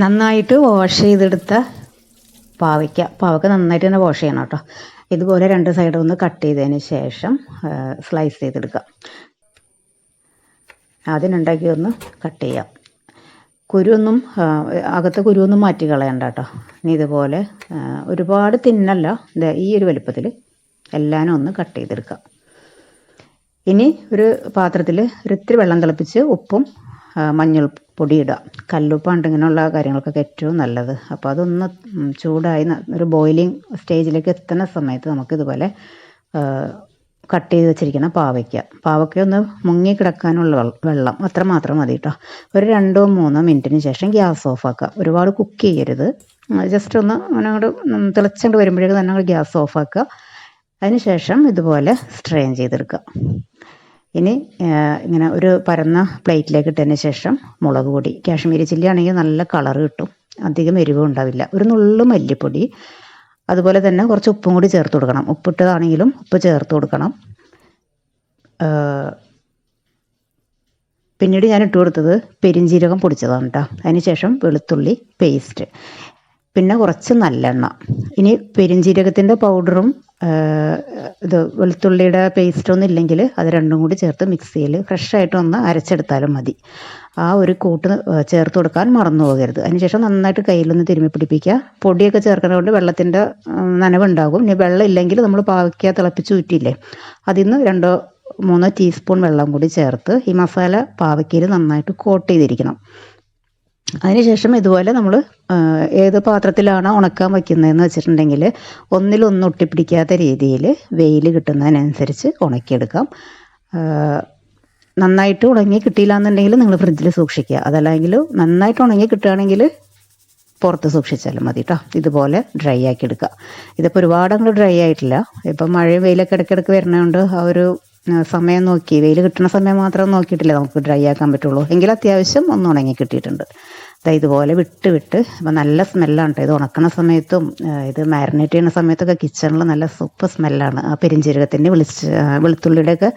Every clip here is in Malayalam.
നന്നായിട്ട് വാഷ് ചെയ്തെടുത്ത പാവയ്ക്ക. പാവയ്ക്ക നന്നായിട്ട് തന്നെ വാഷ് ചെയ്യണം കേട്ടോ. ഇതുപോലെ രണ്ട് സൈഡും ഒന്ന് കട്ട് ചെയ്തതിന് ശേഷം സ്ലൈസ് ചെയ്തെടുക്കാം. ആദ്യം ഉണ്ടാക്കി ഒന്ന് കട്ട് ചെയ്യാം. കുരുവൊന്നും അകത്ത് കുരുവൊന്നും മാറ്റി കളയണ്ട കേട്ടോ. ഇനി ഇതുപോലെ ഒരുപാട് തിന്നല്ല. ഈ ഒരു വലുപ്പത്തിൽ എല്ലാനും ഒന്ന് കട്ട് ചെയ്തെടുക്കാം. ഇനി ഒരു പാത്രത്തിൽ ഒരു ഇത്തിരി വെള്ളം തിളപ്പിച്ച് ഉപ്പും മഞ്ഞൾ പൊടി ഇടുക കല്ലുപ്പാണ്ട് ഇങ്ങനെയുള്ള കാര്യങ്ങൾക്കൊക്കെ ഏറ്റവും നല്ലത്. അപ്പോൾ അതൊന്ന് ചൂടായി ഒരു ബോയിലിംഗ് സ്റ്റേജിലേക്ക് എത്തുന്ന സമയത്ത് നമുക്കിതുപോലെ കട്ട് ചെയ്ത് വെച്ചിരിക്കുന്ന പാവയ്ക്ക. പാവയ്ക്ക ഒന്ന് മുങ്ങി കിടക്കാനുള്ള വെള്ളം അത്ര മാത്രം മതി കേട്ടോ ഒരു രണ്ടോ മൂന്നോ മിനിറ്റിന് ശേഷം ഗ്യാസ് ഓഫ് ആക്കുക. ഒരുപാട് കുക്ക് ചെയ്യരുത്. ജസ്റ്റ് ഒന്ന് അങ്ങോട്ട് തിളച്ചുകൊണ്ട് വരുമ്പോഴേക്കും തന്നെ ഗ്യാസ് ഓഫ് ആക്കുക. അതിനുശേഷം ഇതുപോലെ സ്ട്രെയിൻ ചെയ്തെടുക്കുക. ഇനി ഇങ്ങനെ ഒരു പരന്ന പ്ലേറ്റിലേക്ക് ഇട്ടതിന് ശേഷം മുളക് പൊടി. കാശ്മീരി ചില്ലി ആണെങ്കിൽ നല്ല കളർ കിട്ടും. അധികം എരിവും ഉണ്ടാവില്ല. ഒരു നുള്ളു മല്ലിപ്പൊടി. അതുപോലെ തന്നെ കുറച്ച് ഉപ്പും കൂടി ചേർത്ത് കൊടുക്കണം. ഉപ്പിട്ടതാണെങ്കിലും ഉപ്പ് ചേർത്ത് കൊടുക്കണം. പിന്നീട് ഞാൻ ഇട്ട് കൊടുത്തത് പെരിഞ്ജീരകം പൊടിച്ചതാണ് കേട്ടോ അതിന് ശേഷം വെളുത്തുള്ളി പേസ്റ്റ്. പിന്നെ കുറച്ച് നല്ലെണ്ണ. ഇനി പെരിഞ്ജീരകത്തിന്റെ പൗഡറും ഇത് വെളുത്തുള്ളിയുടെ പേസ്റ്റൊന്നും ഇല്ലെങ്കിൽ അത് രണ്ടും കൂടി ചേർത്ത് മിക്സിയിൽ ഫ്രഷായിട്ട് ഒന്ന് അരച്ചെടുത്താലും മതി. ആ ഒരു കൂട്ട് ചേർത്ത് കൊടുക്കാൻ മറന്നു പോകരുത്. അതിനുശേഷം നന്നായിട്ട് കയ്യിലൊന്ന് തിരുമ്മി പിടിപ്പിക്കുക. പൊടിയൊക്കെ ചേർക്കുന്നതുകൊണ്ട് വെള്ളത്തിന്റെ നനവുണ്ടാകും. ഇനി വെള്ളം ഇല്ലെങ്കിൽ നമ്മൾ പാവയ്ക്ക തിളപ്പിച്ച് ഊറ്റിയില്ലേ അതിൽ നിന്ന് രണ്ടോ മൂന്നോ ടീസ്പൂൺ വെള്ളം കൂടി ചേർത്ത് ഈ മസാല പാവയ്ക്കയിൽ നന്നായിട്ട് കോട്ട് ചെയ്തിരിക്കണം. അതിനുശേഷം ഇതുപോലെ നമ്മൾ ഏത് പാത്രത്തിലാണ് ഉണക്കാൻ വയ്ക്കുന്നതെന്ന് വെച്ചിട്ടുണ്ടെങ്കിൽ ഒന്നിലൊന്നും ഒട്ടിപ്പിടിക്കാത്ത രീതിയിൽ വെയിൽ കിട്ടുന്നതിനനുസരിച്ച് ഉണക്കിയെടുക്കാം. നന്നായിട്ട് ഉണങ്ങി കിട്ടിയില്ല എന്നുണ്ടെങ്കിൽ നിങ്ങൾ ഫ്രിഡ്ജിൽ സൂക്ഷിക്കുക. അതല്ലെങ്കിൽ നന്നായിട്ട് ഉണങ്ങി കിട്ടുകയാണെങ്കിൽ പുറത്ത് സൂക്ഷിച്ചാലും മതി കേട്ടോ ഇതുപോലെ ഡ്രൈ ആക്കി എടുക്കുക. ഇതിപ്പോൾ ഒരുപാട് അങ്ങോട്ട് ഡ്രൈ ആയിട്ടില്ല. ഇപ്പം മഴയും വെയിലൊക്കെ ഇടയ്ക്കിടയ്ക്ക് വരുന്നതുകൊണ്ട് ആ ഒരു സമയം നോക്കി. വെയിൽ കിട്ടുന്ന സമയം മാത്രം നോക്കിയിട്ടില്ല നമുക്ക് ഡ്രൈ ആക്കാൻ പറ്റുള്ളൂ. എങ്കിൽ അത്യാവശ്യം ഒന്ന് ഉണങ്ങി കിട്ടിയിട്ടുണ്ട്. ഇതുപോലെ വിട്ട് വിട്ട് അപ്പം നല്ല സ്മെല്ലാണ് കേട്ടോ ഇത് ഉണക്കണ സമയത്തും ഇത് മാരിനേറ്റ് ചെയ്യുന്ന സമയത്തൊക്കെ കിച്ചണിൽ നല്ല സൂപ്പർ സ്മെല്ലാണ് ആ പെരിഞ്ചീരകത്തിന്റെ വെളിച്ച് വെളുത്തുള്ളിയുടെയൊക്കെ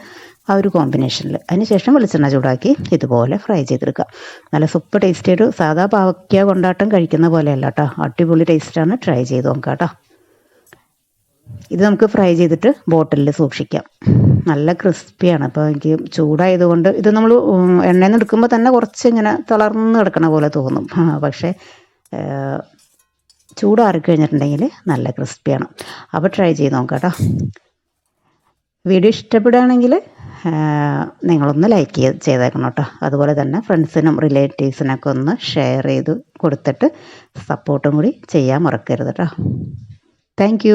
ആ ഒരു കോമ്പിനേഷനിൽ അതിനുശേഷം വെളിച്ചെണ്ണ ചൂടാക്കി ഇതുപോലെ ഫ്രൈ ചെയ്തെടുക്കുക. നല്ല സൂപ്പർ ടേസ്റ്റ് ഒരു സാധാ പാവയ്ക്ക കൊണ്ടാട്ടം കഴിക്കുന്ന പോലെയല്ല കേട്ടോ അടിപൊളി ടേസ്റ്റാണ് ട്രൈ ചെയ്ത് നോക്കാം കേട്ടോ ഇത് നമുക്ക് ഫ്രൈ ചെയ്തിട്ട് ബോട്ടിലിൽ സൂക്ഷിക്കാം. നല്ല ക്രിസ്പിയാണ്. അപ്പോൾ എനിക്ക് ചൂടായതുകൊണ്ട് ഇത് നമ്മൾ എണ്ണയിൽ നിന്ന് എടുക്കുമ്പോൾ തന്നെ കുറച്ച് ഇങ്ങനെ തളർന്ന് കിടക്കണ പോലെ തോന്നും. പക്ഷേ ചൂടാറി കഴിഞ്ഞിട്ടുണ്ടെങ്കിൽ നല്ല ക്രിസ്പിയാണ്. അപ്പോൾ ട്രൈ ചെയ്ത് നോക്കാം കേട്ടോ വീഡിയോ ഇഷ്ടപ്പെടുകയാണെങ്കിൽ നിങ്ങളൊന്ന് ലൈക്ക് ചെയ്ത് ചെയ്തേക്കണം കേട്ടോ അതുപോലെ തന്നെ ഫ്രണ്ട്സിനും റിലേറ്റീവ്സിനൊക്കെ ഒന്ന് ഷെയർ ചെയ്ത് കൊടുത്തിട്ട് സപ്പോർട്ടും കൂടി ചെയ്യാൻ മറക്കരുത് കേട്ടോ താങ്ക്